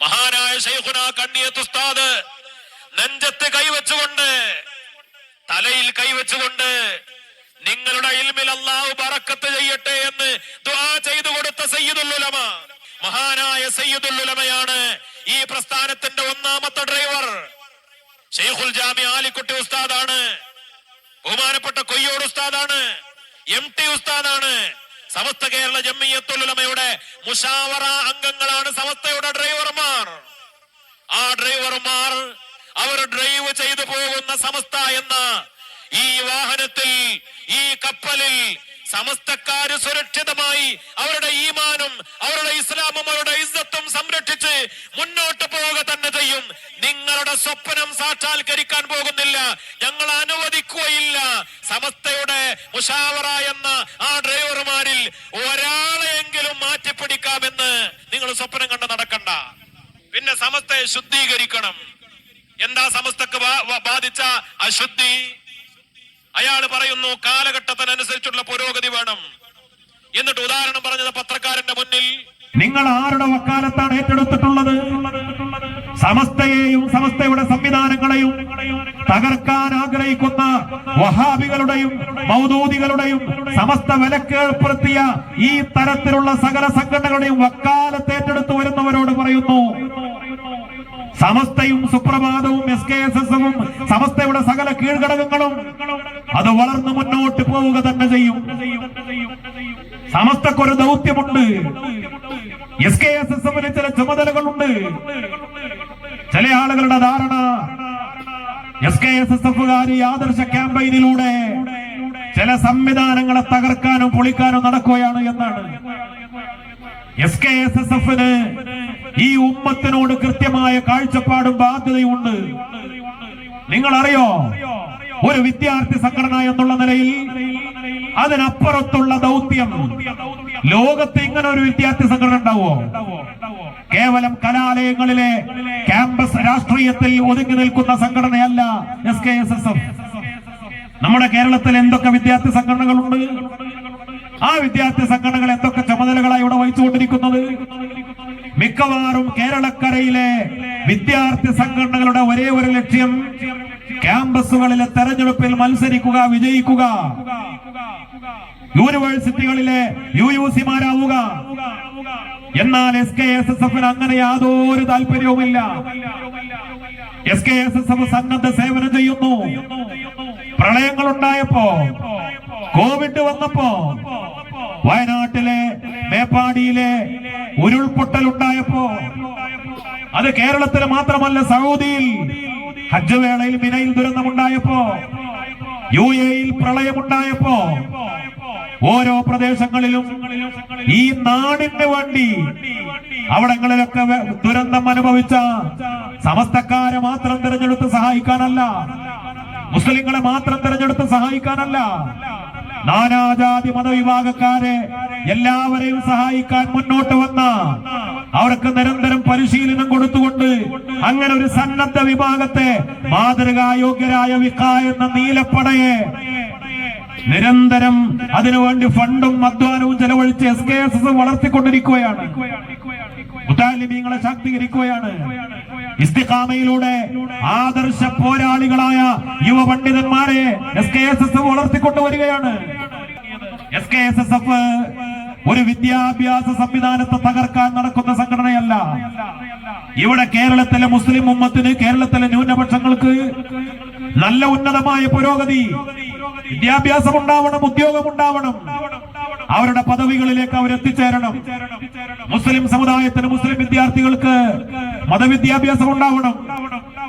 മഹാനായ ഷെയ്ഖുന കണ്ണിയത്ത് ഉസ്താദ് നെഞ്ചത്ത് കൈവച്ചുകൊണ്ട് തലയിൽ കൈവച്ചുകൊണ്ട് നിങ്ങളുടെ ഇൽമിൽ അള്ളാഹു ബറക്കത്ത് ചെയ്യട്ടെ എന്ന് ദുആ ചെയ്തു കൊടുത്ത സയ്യിദുൽ ഉലമ. മഹാനായ സയ്യിദുൽ ഉലമയാണ് ഈ പ്രസ്ഥാനത്തിന്റെ ഒന്നാമത്തെ ഡ്രൈവർ. ഷെയ്ഖുൽ ജാമി ആലിക്കുട്ടി ഉസ്താദാണ്. ബഹുമാനപ്പെട്ട കൊയ്യോട് ഉസ്താദാണ്. എം ടി ഉസ്താദാണ്. സമസ്ത കേരള ജമ്മിയത്തുലമയുടെ മുഷാവറ അംഗങ്ങളാണ് സമസ്തയുടെ ഡ്രൈവർമാർ. ആ ഡ്രൈവർമാർ അവർ ഡ്രൈവ് ചെയ്തു പോകുന്ന സമസ്ത എന്ന ഈ വാഹനത്തിൽ ഈ കപ്പലിൽ സമസ്തക്കാര് സുരക്ഷിതമായി അവരുടെ ഈമാനും അവരുടെ ഇസ്ലാമും അവരുടെ ഇസ്സത്തും സംരക്ഷിച്ച് മുന്നോട്ട് പോവുക തന്നെ ചെയ്യും. നിങ്ങളുടെ സ്വപ്നം സാക്ഷാത്കരിക്കാൻ പോകുന്നില്ല. ഞങ്ങൾ അനുവദിക്കുകയില്ല. സമസ്തയുടെ മുഷാവറ എന്ന ആ ഡ്രൈവർമാരിൽ ഒരാളെയെങ്കിലും മാറ്റിപ്പിടിക്കാമെന്ന് നിങ്ങൾ സ്വപ്നം കണ്ട് നടക്കണ്ട. പിന്നെ സമസ്തയെ ശുദ്ധീകരിക്കണം. എന്താ സമസ്തക്ക് ബാധിച്ച അശുദ്ധി? അയാൾ പറയുന്നു കാലഘട്ടത്തിനനുസരിച്ചുള്ള പുരോഗതി വേണം. എന്നിട്ട് ഉദാഹരണം പറഞ്ഞത് പത്രക്കാരന്റെ മുന്നിൽ. നിങ്ങൾ ആരുടെ വക്കാലത്താണ് ഏറ്റെടുത്തിട്ടുള്ളത്? സമസ്തയെയും സമസ്തയുടെ സംവിധാനങ്ങളെയും തകർക്കാൻ ആഗ്രഹിക്കുന്ന വഹാബികളുടെയും മൗദൂദികളുടെയും സമസ്ത വിലക്കേർപ്പെടുത്തിയ ഈ തരത്തിലുള്ള സകല സംഘടനകളുടെയും വക്കാലത്ത് ഏറ്റെടുത്തു വരുന്നവരോട് പറയുന്നു സമസ്തയും സുപ്രഭാതവും എസ് കെ എസ് എസും സമസ്തയുടെ സകല കീഴ്ഘടകങ്ങളും അത് വളർന്നു മുന്നോട്ട് പോവുക തന്നെ ചെയ്യും. സമസ്തക്കൊരു ദൗത്യമുണ്ട്. എസ് കെ എസ് എസ് എമ്മിന് ചില ചുമതലകളുണ്ട്. ചില ആളുകളുടെ ധാരണ എസ് കെ എസ് എസ് എഫുകാർ ആദർശ ക്യാമ്പയിനിലൂടെ ചില സംവിധാനങ്ങളെ തകർക്കാനും പൊളിക്കാനും നടക്കുകയാണ് എന്നാണ്. എസ് കെ എസ് എസ് എഫിന് ഈ ഉമ്മത്തിനോട് കൃത്യമായ കാഴ്ചപ്പാടും ബാധ്യതയുണ്ട്. നിങ്ങൾ അറിയോ ഒരു വിദ്യാർത്ഥി സംഘടന എന്നുള്ള നിലയിൽ അതിനപ്പുറത്തുള്ള ദൗത്യം. ലോകത്ത് ഇങ്ങനെ ഒരു വിദ്യാർത്ഥി സംഘടന ഉണ്ടാവോ? കേവലം കലാലയങ്ങളിലെ ക്യാമ്പസ് രാഷ്ട്രീയത്തിൽ ഒതുങ്ങി നിൽക്കുന്ന സംഘടനയല്ല S K S S F നമ്മുടെ കേരളത്തിൽ എന്തൊക്കെ വിദ്യാർത്ഥി സംഘടനകളുണ്ട്? ആ വിദ്യാർത്ഥി സംഘടനകൾ എന്തൊക്കെ ചുമതലകളായി ഇവിടെ വഹിച്ചുകൊണ്ടിരിക്കുന്നത് മിക്കവാറും കേരളക്കരയിലെ വിദ്യാർത്ഥി സംഘടനകളുടെ ഒരേ ഒരു ലക്ഷ്യം ക്യാമ്പസുകളിലെ തെരഞ്ഞെടുപ്പിൽ മത്സരിക്കുക വിജയിക്കുക. യൂണിവേഴ്സിറ്റികളിലെ യു യു സിമാരാവുക എന്നാൽ എസ് കെ എസ് എസ് എഫിന് അങ്ങനെ യാതൊരു താല്പര്യവുമില്ല. S K S S F സന്നദ്ധ സേവനം ചെയ്യുന്നു. പ്രളയങ്ങൾ ഉണ്ടായപ്പോ കോവിഡ് വന്നപ്പോ വയനാട്ടിലെ മേപ്പാടിയിലെ ഉരുൾപൊട്ടൽ ഉണ്ടായപ്പോ അത് കേരളത്തിൽ മാത്രമല്ല സൗദിയിൽ ഹജ്ജ് വേളയിൽ മിനയിൽ ദുരന്തമുണ്ടായപ്പോ യു എയിൽ പ്രളയമുണ്ടായപ്പോ ഓരോ പ്രദേശങ്ങളിലും ഈ നാടിന് വേണ്ടി അവിടങ്ങളിലൊക്കെ ദുരന്തം അനുഭവിച്ച സമസ്തക്കാരെ മാത്രം തിരഞ്ഞെടുത്ത് സഹായിക്കാനല്ല മുസ്ലിങ്ങളെ മാത്രം തിരഞ്ഞെടുത്ത് സഹായിക്കാനല്ല നാനാജാതി മതവിഭാഗക്കാരെ എല്ലാവരെയും സഹായിക്കാൻ മുന്നോട്ട് വന്ന അവർക്ക് നിരന്തരം പരിശീലനം കൊടുത്തുകൊണ്ട് അങ്ങനെ ഒരു സന്നദ്ധ വിഭാഗത്തെ മാതൃകായോഗ്യരായ വിക്ക എന്ന നീലപ്പടയെ നിരന്തരം അതിനുവേണ്ടി ഫണ്ടും അധ്വാനവും ചെലവഴിച്ച് എസ് കെ എസ് എസ് വളർത്തിക്കൊണ്ടിരിക്കുകയാണ്. മുത്താലിമീങ്ങളെ ശാക്തീകരിക്കുകയാണ്. ഇസ്തിഖാമയിലൂടെ ആദർശ പോരാളികളായ യുവ പണ്ഡിതന്മാരെ S K S S വളർത്തിക്കൊണ്ടുവരികയാണ് S K S S F ഒരു വിദ്യാഭ്യാസ സംവിധാനത്തെ തകർക്കാൻ നടക്കുന്ന സംഘടനയല്ല. ഇവിടെ കേരളത്തിലെ മുസ്ലിം ഉമ്മത്തിന് കേരളത്തിലെ ന്യൂനപക്ഷങ്ങൾക്ക് നല്ല ഉന്നതമായ പുരോഗതി. വിദ്യാഭ്യാസം ഉണ്ടാവണം ഉദ്യോഗം ഉണ്ടാവണം അവരുടെ പദവികളിലേക്ക് അവർ എത്തിച്ചേരണം. മുസ്ലിം സമുദായത്തിന് മുസ്ലിം വിദ്യാർത്ഥികൾക്ക് മതവിദ്യാഭ്യാസം ഉണ്ടാവണം.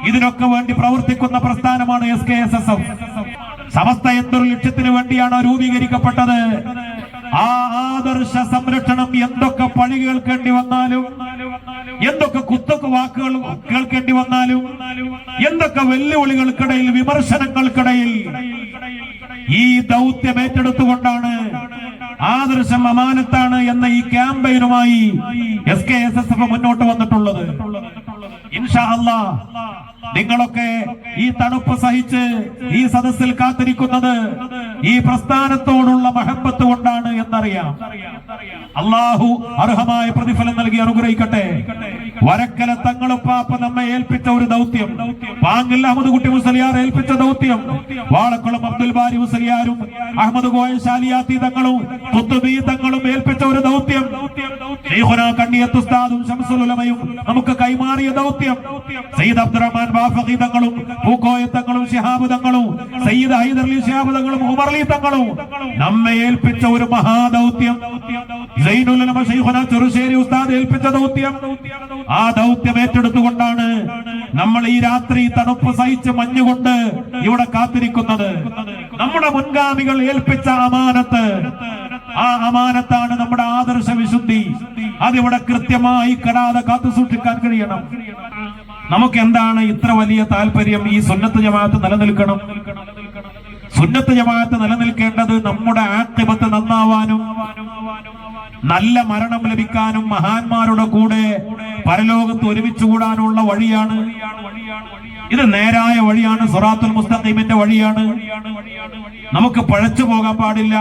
ഇതിനൊക്കെ വേണ്ടി പ്രവർത്തിക്കുന്ന പ്രസ്ഥാനമാണ് S K S S F Samastha എന്തൊരു ലക്ഷ്യത്തിന് വേണ്ടിയാണ് രൂപീകരിക്കപ്പെട്ടത്. ആ ആദർശ സംരക്ഷണം എന്തൊക്കെ പണി കേൾക്കേണ്ടി വന്നാലും എന്തൊക്കെ കുത്തൊക്കെ വാക്കുകൾ കേൾക്കേണ്ടി വന്നാലും എന്തൊക്കെ വെല്ലുവിളികൾക്കിടയിൽ വിമർശനങ്ങൾക്കിടയിൽ ഈ ദൗത്യം ഏറ്റെടുത്തുകൊണ്ടാണ് ആദർശം അമാനത്താണ് എന്ന ഈ ക്യാമ്പയിനുമായി S K S S F മുന്നോട്ട് വന്നിട്ടുള്ളത്. ഇൻഷാ അല്ലാ നിങ്ങളൊക്കെ ഈ തണുപ്പ് സഹിച്ച് ഈ സദസ്സിൽ കാത്തിരിക്കുന്നത് ഈ പ്രസ്ഥാനത്തോടുള്ള മഹബത്ത് കൊണ്ടാണ് എന്നറിയാം. അള്ളാഹു അർഹമായ പ്രതിഫലം നൽകി അനുഗ്രഹിക്കട്ടെ. വരക്കല തങ്ങളുപ്പാപ്പ നമ്മെ ഏൽപ്പിച്ച ഒരു ദൗത്യം. പാങ്ങിൽ അഹമ്മദ് കുട്ടി മുസലിയാർ ഏൽപ്പിച്ച ദൗത്യം. വാളക്കുളം അബ്ദുൽ ബാരി മുസലിയാരും അഹമ്മദ് കോയ ശാലിയാത്തി തങ്ങളും കുത്തുബി തങ്ങളും ഏൽപ്പിച്ച ഒരു ദൗത്യം. ശൈഖുന കണ്ണിയത്ത് ഉസ്താദും ശംസുൽ ഉലമയും നമുക്ക് കൈമാറിയ ദൗത്യം. സയ്യിദ് അബ്ദുറഹ്മാൻ ബാഫഖി തങ്ങളും പൂക്കോയ തങ്ങളും ശിഹാബ് തങ്ങളും സയ്യിദ് ഹൈദർ അലി ശിഹാബ് തങ്ങളും ഉമർലി തങ്ങളും നമ്മെ ഏൽപ്പിച്ച ഒരു മഹാദൗത്യം. ചെറുശ്ശേരി ഉസ്താദ് ഏൽപ്പിച്ച ദൗത്യം. ആ ദൗത്യം ഏറ്റെടുത്തുകൊണ്ടാണ് നമ്മൾ ഈ രാത്രി തണുപ്പ് സഹിച്ച് മഞ്ഞുകൊണ്ട് ഇവിടെ കാത്തിരിക്കുന്നത്. നമ്മുടെ മുൻഗാമികൾ ഏൽപ്പിച്ച അമാനത്ത് ആ അമാനത്താണ് നമ്മുടെ ആദർശ വിശുദ്ധി. അതിവിടെ കൃത്യമായി കടാതെ കാത്തു സൂക്ഷിക്കാൻ കഴിയണം. നമുക്ക് എന്താണ് ഇത്ര വലിയ താല്പര്യം ഈ സുന്നത്ത് ജമാഅത്ത് നിലനിൽക്കണം? സുന്നത്ത് ജമാഅത്ത് നിലനിൽക്കേണ്ടത് നമ്മുടെ ആഖിബത്ത് നന്നാവാനും നല്ല മരണം ലഭിക്കാനും മഹാന്മാരുടെ കൂടെ പരലോകത്ത് ഒരുമിച്ച് കൂടാനുള്ള വഴിയാണ്. ഇത് നേരായ വഴിയാണ്. സുറാത്തുൽ മുസ്തഖീമിന്റെ വഴിയാണ്. നമുക്ക് പഴച്ചു പോകാൻ പാടില്ല.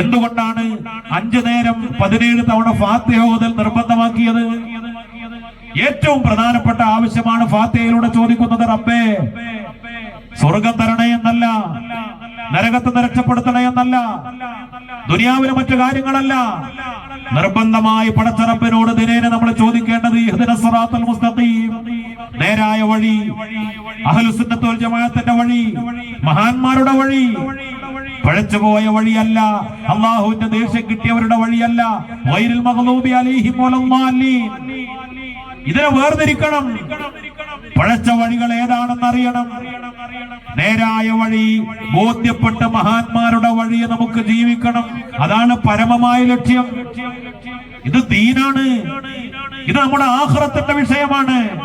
എന്തുകൊണ്ടാണ് അഞ്ചു നേരം പതിനേഴ് തവണ ഫാത്തിഹ നിർബന്ധമാക്കിയത്? ഏറ്റവും പ്രധാനപ്പെട്ട ആവശ്യമാണ് ഫാത്തിയയിലൂടെ ചോദിക്കുന്നത് റബ്ബേ സ്വർഗം തരണേ എന്നല്ല നരകത്ത് നിരക്ഷപ്പെടുത്തണേ രക്ഷപ്പെടുത്തണേ എന്നല്ല ദുനിയാവിന് മറ്റു കാര്യങ്ങളല്ല. നിർബന്ധമായി പടച്ചറപ്പിനോട് ദിനേനെ നമ്മൾ ചോദിക്കേണ്ടത് നേരായ വഴി അഹ്ലുസുന്നത്ത് വൽ ജമാഅത്തിന്റെ വഴി മഹാന്മാരുടെ വഴി പഴച്ചുപോയ വഴിയല്ല അള്ളാഹുവിന്റെ ദേഷ്യം കിട്ടിയവരുടെ വഴിയല്ല വൈരിൽ മഗ്ലൂബി അലിഹി ഇതിനെ വേർതിരിക്കണം. പഴച്ച വഴികൾ ഏതാണെന്ന് അറിയണം നേരായ വഴി ബോധ്യപ്പെട്ട മഹാന്മാരുടെ വഴി നമുക്ക് ജീവിക്കണം. അതാണ് പരമമായ ലക്ഷ്യം. ഇത് ദീനാണ്. ഇത് നമ്മുടെ ആഹ്റത്തിന്റെ വിഷയമാണ്.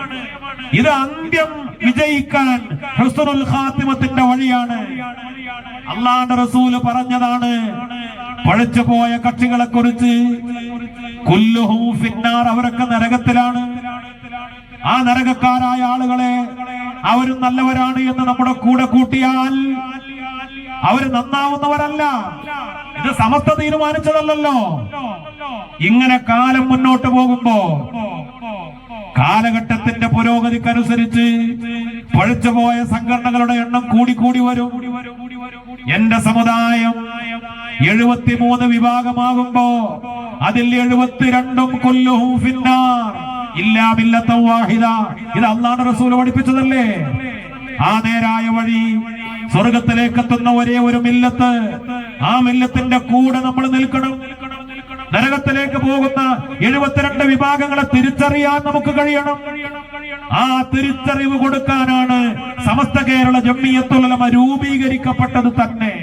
ഇത് അന്ത്യം വിജയിക്കാൻ ഹുസ്നുൽ ഖാത്തിമത്തിന്റെ വഴിയാണ്. അള്ളാന്റെ റസൂൽ പറഞ്ഞതാണ് പഴച്ചുപോയ കക്ഷികളെ കുറിച്ച് അവരൊക്കെ നരകത്തിലാണ്. ആ നരകക്കാരായ ആളുകളെ അവരും നല്ലവരാണ് എന്ന് നമ്മുടെ കൂടെ കൂട്ടിയാൽ അവർ നന്നാവുന്നവരല്ല. ഇത് സമസ്ത തീരുമാനിച്ചതല്ലോ ഇങ്ങനെ കാലം മുന്നോട്ട് പോകുമ്പോ കാലഘട്ടത്തിന്റെ പുരോഗതിക്കനുസരിച്ച് പഴച്ചുപോയ സംഘടനകളുടെ എണ്ണം കൂടിക്കൂടി വരും. എന്റെ സമുദായം എഴുപത്തിമൂന്ന് വിഭാഗമാകുമ്പോ അതിൽ എഴുപത്തിരണ്ടും കൊല്ലുഹും ഫിന്നാർ. ഇല്ലാമില്ലത്ത വാഹിദ ഇത് അള്ളാഹ് റസൂൽ പഠിപ്പിച്ചതല്ലേ? ആ നേരായ വഴി സ്വർഗത്തിലേക്ക് എത്തുന്ന ഒരേ ഒരു മില്ലത്ത്. ആ മില്ലത്തിന്റെ കൂടെ നമ്മൾ നിൽക്കണം. നരകത്തിലേക്ക് പോകുന്ന എഴുപത്തിരണ്ട് വിഭാഗങ്ങളെ തിരിച്ചറിയാൻ നമുക്ക് കഴിയണം. ആ തിരിച്ചറിവ് കൊടുക്കാനാണ് സമസ്ത കേരള ജമ്മിയത്തുലമ രൂപീകരിക്കപ്പെട്ടത് തന്നെ.